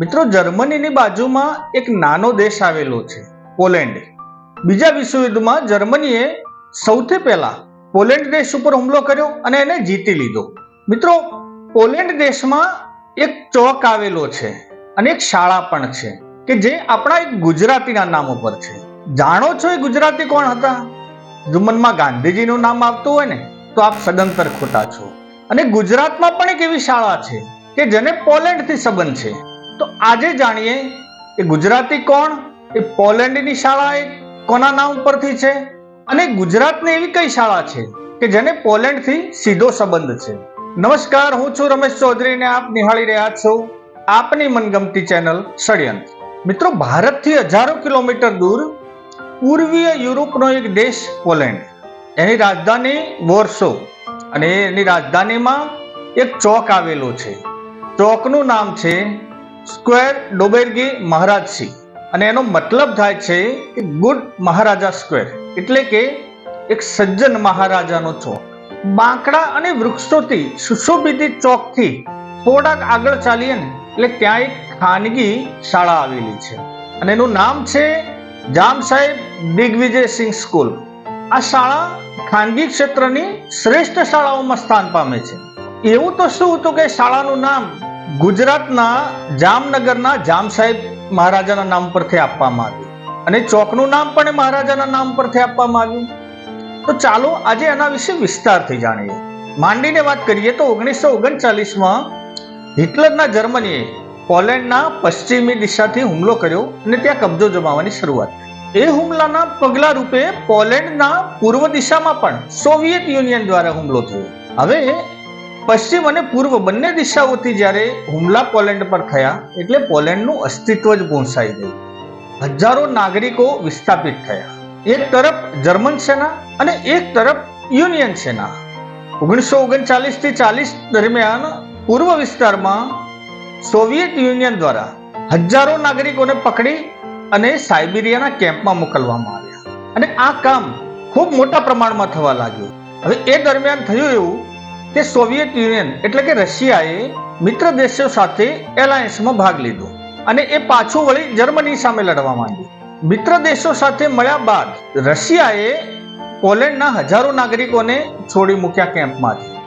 મિત્રો, જર્મનીની બાજુમાં એક નાનો દેશ આવેલો છે, પોલેન્ડ. બીજા વિશ્વયુદ્ધમાં જર્મનીએ સૌથી પહેલા પોલેન્ડ દેશ ઉપર હુમલો કર્યો અને એને જીતી લીધો. મિત્રો, પોલેન્ડ દેશમાં એક ચોક આવેલો છે અને એક શાળા પણ છે, કે જે આપણા એક ગુજરાતીના નામ ઉપર છે. જાણો છો એ ગુજરાતી કોણ હતા? જો મનમાં ગાંધીજીનું નામ આવતું હોય ને, તો આપ સદંતર ખોટા છો. અને ગુજરાતમાં પણ એક એવી શાળા છે, કે જેને પોલેન્ડથી સંબંધ છે. તો આજે જાણીએ કે ગુજરાતી કોણ, એ પોલેન્ડની શાળા એ કોના નામ પરથી છે? અને ગુજરાતની એવી કઈ શાળા છે કે જેને પોલેન્ડથી સીધો સંબંધ છે? નમસ્કાર, હું છું રમેશ ચૌધરી ને આપ નિહાળી રહ્યા છો આપની મનગમતી ચેનલ ષડયંત્ર. મિત્રો, ભારતથી હજારો કિલોમીટર દૂર પૂર્વીય યુરોપનો એક દેશ પોલેન્ડ. એની રાજધાની વોર્સો અને એની રાજધાનીમાં એક ચોક આવેલો છે. ચોકનું નામ છે સ્ક્વેર ડોબેરગી મહારાજસિંહ અને એનો મતલબ થાય છે કે ગુડ મહારાજા સ્ક્વેર. એટલે કે એક સજ્જન મહારાજાનો ચોક. બાંકડા અને વૃક્ષોથી સુશોભિત ચોકથી થોડાક આગળ ચાલીએ ને, એટલે ત્યાં એક ખાનગી શાળા આવેલી છે. અને એનું નામ છે જામ સાહેબ દિગ્વિજયસિંહ સ્કૂલ. આ શાળા ખાનગી ક્ષેત્રની શ્રેષ્ઠ શાળાઓમાં સ્થાન પામે છે. એવું તો શું? હતું કે શાળાનું નામ ગુજરાતના જામનગરના જામ સાહેબ મહારાજાના નામ પરથી આપવામાં આવ્યું. અને ચોકનું નામ પણ મહારાજાના નામ પરથી આપવામાં આવ્યું. તો ચાલો આજે એના વિશે વિસ્તારથી જાણીએ. માંડીને વાત કરીએ તો ઓગણીસો ઓગણચાલીસમાં હિટલરના જર્મનીએ પોલેન્ડના પશ્ચિમી દિશાથી હુમલો કર્યો અને ત્યાં કબજો જમાવવાની શરૂઆત એ હુમલાના પગલા રૂપે પોલેન્ડના પૂર્વ દિશામાં પણ સોવિયત યુનિયન દ્વારા હુમલો થયો. હવે પશ્ચિમ અને પૂર્વ બંને દિશાઓથી જ્યારે હુમલા પોલેન્ડ પર થયા, એટલે પોલેન્ડનું અસ્તિત્વ જ પૂંસાઈ ગયું. હજારો નાગરિકો વિસ્થાપિત થયા. એક તરફ જર્મન સેના અને એક તરફ યુનિયન સેના. ઓગણીસો ઓગણચાલીસથી ચાલીસ દરમિયાન પૂર્વ વિસ્તારમાં સોવિયત યુનિયન દ્વારા હજારો નાગરિકોને પકડી અને સાયબિરિયાના કેમ્પમાં મોકલવામાં આવ્યા. અને આ કામ ખૂબ મોટા પ્રમાણમાં થવા લાગ્યું. હવે એ દરમિયાન થયું એવું કે સોવિયત યુનિયન એટલે કે રશિયાએ મિત્ર દેશો સાથે એલાયન્સમાં ભાગ લીધો અને એ પાછું વળી જર્મની સામે લડવા માંડ્યું. મિત્ર દેશો સાથે મળ્યા બાદ રશિયાએ પોલેન્ડના હજારો નાગરિકોને છોડી મૂક્યા કેમ્પમાંથી.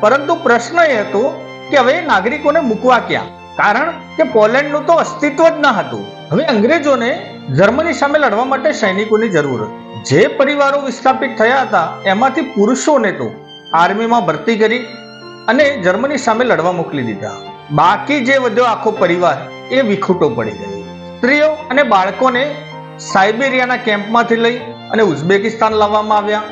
પરંતુ પ્રશ્ન એ હતો કે હવે નાગરિકોને મૂકવા ક્યાં? કારણ કે પોલેન્ડનું તો અસ્તિત્વ જ ન હતું. હવે અંગ્રેજોને જર્મની સામે લડવા માટે સૈનિકોની જરૂર હતી. જે પરિવારો વિસ્થાપિત થયા હતા, એમાંથી પુરુષોને તો આર્મીમાં ભરતી કરી અને જર્મની સામે લડવા મોકલી દીધા. બાકી જે વધ્યો આખો પરિવાર એ વિખૂટો પડી ગયો. સ્ત્રીઓ અને બાળકોને સાયબેરિયાના કેમ્પમાંથી લઈ અને ઉઝબેકિસ્તાન લાવવામાં આવ્યા.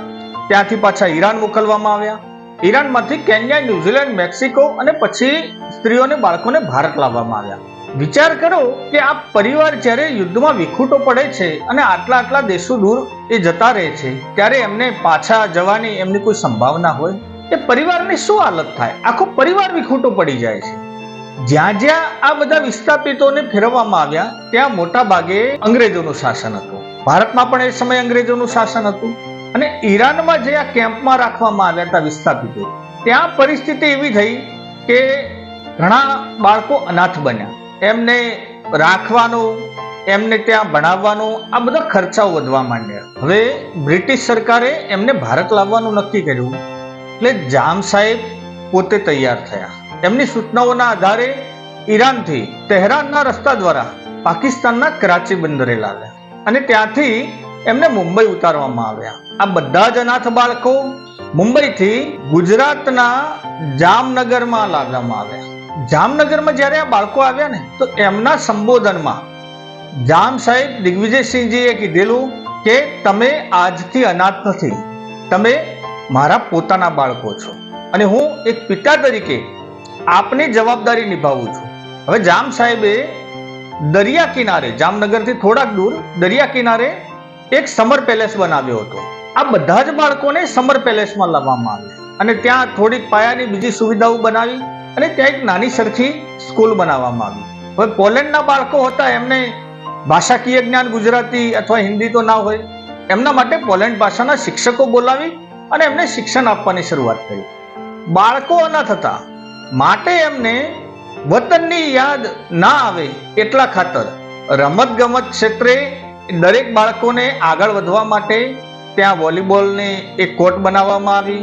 ત્યાંથી પાછા ઈરાન મોકલવામાં આવ્યા. ઈરાનમાંથી કેન્યા, ન્યુઝીલેન્ડ, મેક્સિકો અને પછી સ્ત્રીઓને બાળકોને ભારત લાવવામાં આવ્યા. વિચાર કરો કે આ પરિવાર જ્યારે યુદ્ધમાં વિખૂટો પડે છે અને આટલા આટલા દેશો દૂર એ જતા રહે છે, ત્યારે એમને પાછા જવાની એમની કોઈ સંભાવના હોય? એ પરિવારની શું હાલત થાય? આખો પરિવાર વિખૂટો પડી જાય છે. જ્યાં જ્યાં આ બધા વિસ્થાપિતોને ફેરવવામાં આવ્યા, ત્યાં મોટા ભાગે અંગ્રેજોનું શાસન હતું. ભારતમાં પણ એ સમયે અંગ્રેજોનું શાસન હતું. અને ઈરાનમાં જે આ કેમ્પમાં રાખવામાં આવ્યા હતા વિસ્થાપિતો, ત્યાં પરિસ્થિતિ એવી થઈ કે ઘણા બાળકો અનાથ બન્યા. એમને રાખવાનું, એમને ત્યાં ભણાવવાનું, આ બધા ખર્ચાઓ વધવા માંડ્યા. હવે બ્રિટિશ સરકારે એમને ભારત લાવવાનું નક્કી કર્યું. એટલે જામ સાહેબ પોતે તૈયાર થયા. એમની સૂચનાઓના આધારે ઈરાનથી તહેરાનના રસ્તા દ્વારા પાકિસ્તાનના કરાચી બંદરે લાવ્યા. અને ત્યાંથી એમને મુંબઈ ઉતારવામાં આવ્યા. આ બધા જ અનાથ બાળકો મુંબઈથી ગુજરાતના જામનગરમાં લાવવામાં આવ્યા. જામનગરમાં જ્યારે આ બાળકો આવ્યા ને, તો એમના સંબોધનમાં જામ સાહેબ દિગ્વિજયસિંહજીએ કીધેલું કે તમે આજથી અનાથ નથી, તમે મારા પોતાના બાળકો છો. અને હું એક પિતા તરીકે આપની જવાબદારી નિભાવું છું. હવે જામ સાહેબે દરિયા કિનારે, જામનગરથી થોડાક દૂર દરિયા કિનારે એક સમર પેલેસ બનાવ્યો હતો. આ બધા જ બાળકોને સમર પેલેસમાં લાવવામાં આવ્યા. અને ત્યાં થોડીક પાયાની બીજી સુવિધાઓ બનાવી અને ત્યાં એક નાની સરખી સ્કૂલ બનાવવામાં આવી. હવે પોલેન્ડના બાળકો હતા, એમને ભાષાકીય જ્ઞાન ગુજરાતી અથવા હિન્દી તો ના હોય. એમના માટે પોલેન્ડ ભાષાના શિક્ષકો બોલાવી અને એમને શિક્ષણ આપવાની શરૂઆત કરી. બાળકો અનાથ હતા માટે એમને વતનની યાદ ના આવે એટલા ખાતર રમત ગમત ક્ષેત્રે દરેક બાળકોને આગળ વધવા માટે ત્યાં વોલીબોલની એક કોર્ટ બનાવવામાં આવી,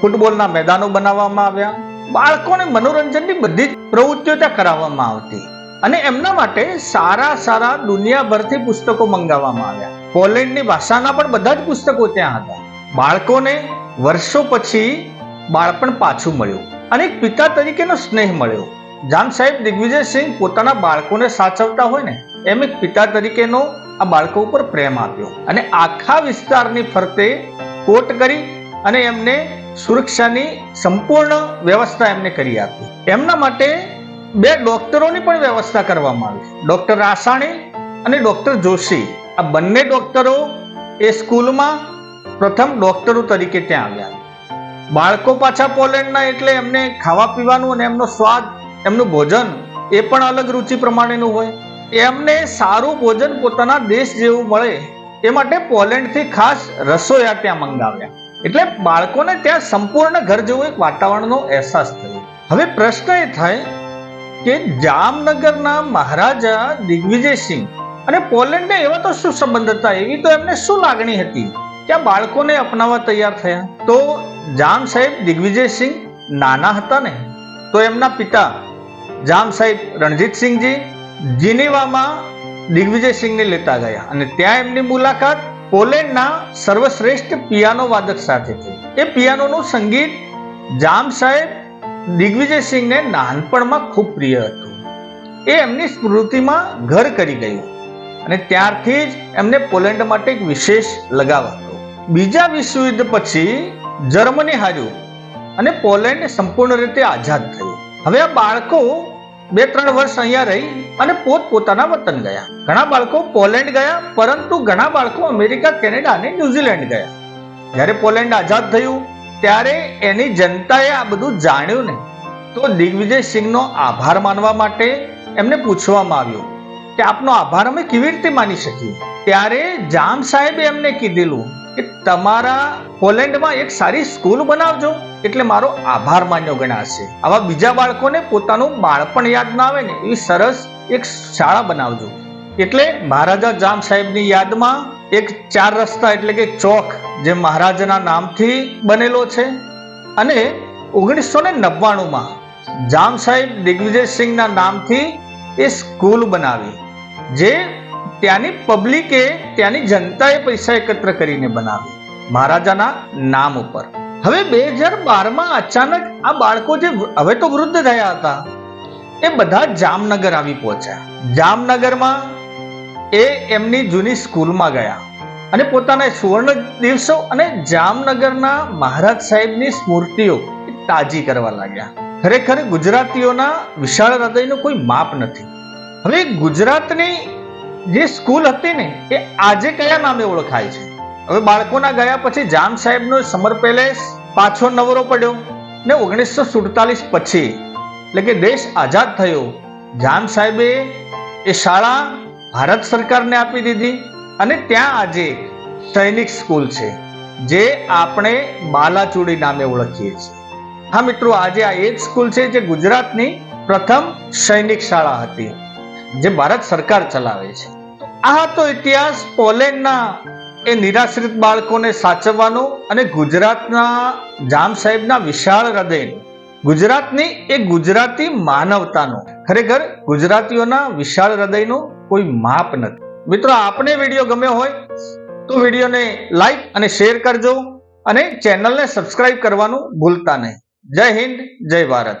ફૂટબોલના મેદાનો બનાવવામાં આવ્યા બાળકોને મનોરંજનની બધી જ પ્રવૃત્તિઓ ત્યાં કરાવવામાં આવતી. અને એમના માટે સારા સારા દુનિયાભરથી પુસ્તકો મંગાવવામાં આવ્યા. પોલેન્ડની ભાષાના પણ બધા જ પુસ્તકો ત્યાં હતા. બાળકોને વર્ષો પછી બાળપણ પાછું મળ્યું અને એક પિતા તરીકેનો સ્નેહ મળ્યો. જામ સાહેબ દિગ્વિજયસિંહ પોતાના બાળકોને સાચવતા હોય ને, એમ એક પિતા તરીકેનો આ બાળકો ઉપર પ્રેમ આપ્યો. અને આખા વિસ્તારની ફરતે કોટ કરી અને એમને સુરક્ષાની સંપૂર્ણ વ્યવસ્થા એમને કરી આપી. એમના માટે બે ડોક્ટરોની પણ વ્યવસ્થા કરવામાં આવી. ડોક્ટર રાસાણી અને ડોક્ટર જોશી. આ બંને ડોક્ટરો એ સ્કૂલમાં પ્રથમ ડોક્ટરો તરીકે ત્યાં આવ્યા. બાળકો પાછા પોલેન્ડના એટલે એમને ખાવા પીવાનું અને એમનો સ્વાદ, એમનું ભોજન એ પણ અલગ રુચિ પ્રમાણેનું હોય. એમને સારું ભોજન પોતાના દેશ જેવું મળે એ માટે પોલેન્ડથી ખાસ રસોયા ત્યાં મંગાવ્યા. એટલે બાળકોને ત્યાં સંપૂર્ણ ઘર જેવું એક વાતાવરણનો અહેસાસ થયો. હવે પ્રશ્ન એ થાય કે જામનગરના મહારાજા દિગ્વિજયસિંહ અને પોલેન્ડને એવા તો શું સંબંધ હતા? એવી તો એમને શું લાગણી હતી કે આ બાળકોને અપનાવવા તૈયાર થયા? તો જામ સાહેબ દિગ્વિજયસિંહ નાના હતા ને, તો એમના પિતા જામ સાહેબ રણજીતસિંહજી જીનેવામાં દિગ્વિજયસિંહને લેતા ગયા અને ત્યાં એમની મુલાકાત પોલેન્ડના સર્વશ્રેષ્ઠ પિયાનો વાદક સાથે થઈ એ પિયાનોનું સંગીત જામ સાહેબ દિગ્વિજયસિંહને નાનપણમાં ખૂબ પ્રિય હતું. એ એમની સ્મૃતિમાં ઘર કરી ગયું અને ત્યારથી જ એમને પોલેન્ડ માટે એક વિશેષ લગાવ હતો બીજા વિશ્વયુદ્ધ પછી જર્મની હાર્યું અને પોલેન્ડ સંપૂર્ણ રીતે આઝાદ થયું. હવે આ બાળકો બે ત્રણ વર્ષ અહીંયા રહી અને પોત પોતાના વતન ગયા. ઘણા બાળકો પોલેન્ડ ગયા, પરંતુ ઘણા બાળકો અમેરિકા, કેનેડા અને ન્યુઝીલેન્ડ ગયા. જ્યારે પોલેન્ડ આઝાદ થયું, ત્યારે એની જનતાએ આ બધું જાણ્યું ને તો દિગ્વિજય સિંહનો આભાર માનવા માટે એમને પૂછવામાં આવ્યું કે આપનો આભાર અમે કેવી રીતે માની શકીએ? ત્યારે જામ સાહેબે એમને કીધેલું કે તમારા પોલેન્ડમાં એક સારી સ્કૂલ બનાવજો, એટલે મારો આભાર માન્યો ગણાશે. આવા બીજા બાળકોને પોતાનું બાળપણ યાદ ના આવે ને એવી સરસ એક શાળા બનાવજો. એટલે મહારાજા જામ સાહેબની યાદમાં એક ચાર રસ્તા એટલે કે ચોક, જે મહારાજાના નામથી બનેલો છે. અને ઓગણીસો ને નવ્વાણુંમાં જામ સાહેબ દિગ્વિજયસિંહના નામથી એ સ્કૂલ બનાવી, જે ત્યાંની પબ્લિકે ત્યાંની જનતાએ પૈસા એકત્ર કરીને બનાવી મહારાજાના નામ ઉપર. હવે બે હજાર બારમાં અચાનક આ બાળકો જે હવે તો વૃદ્ધ થયા હતા, એ બધા જામનગર આવી પહોંચ્યા. જામનગરમાં એ એમની જૂની સ્કૂલમાં ગયા અને પોતાના સુવર્ણ દિવસો અને જામનગરના મહારાજ સાહેબની સ્મૃતિઓ તાજી કરવા લાગ્યા. ખરેખર ગુજરાતીઓના વિશાળ હૃદયનું કોઈ માપ નથી. હવે ગુજરાતની જે સ્કૂલ હતી ને, એ આજે કયા નામે ઓળખાય છે? હવે બાળકોના ગયા પછી જામ સાહેબનો સમર પેલેસ પાછો નવરો પડ્યો ને ઓગણીસો સુડતાલીસ પછી, એટલે કે દેશ આઝાદ થયો. જામ સાહેબે એ શાળા ભારત સરકારને આપી દીધી અને ત્યાં આજે સૈનિક સ્કૂલ છે, જે આપણે બાલાચુડી નામે ઓળખીએ છીએ. હા મિત્રો, આજે આ એ જ સ્કૂલ છે જે ગુજરાતની પ્રથમ સૈનિક શાળા હતી, જે ભારત સરકાર ચલાવે છે. આ તો ઇતિહાસ પોલેન્ડના એ નિરાશ્રિત બાળકોને સાચવવાનો અને ગુજરાતના જામ સાહેબના વિશાળ હૃદય ગુજરાતની એ ગુજરાતી માનવતાનો, ખરેખર ગુજરાતીઓના વિશાળ હૃદયનો કોઈ માપ નથી. મિત્રો, આપને વીડિયો ગમ્યો હોય તો વિડીયોને લાઈક અને શેર કરજો અને ચેનલને સબસ્ક્રાઇબ કરવાનું ભૂલતા નહીં. જય હિન્દ, જય ભારત.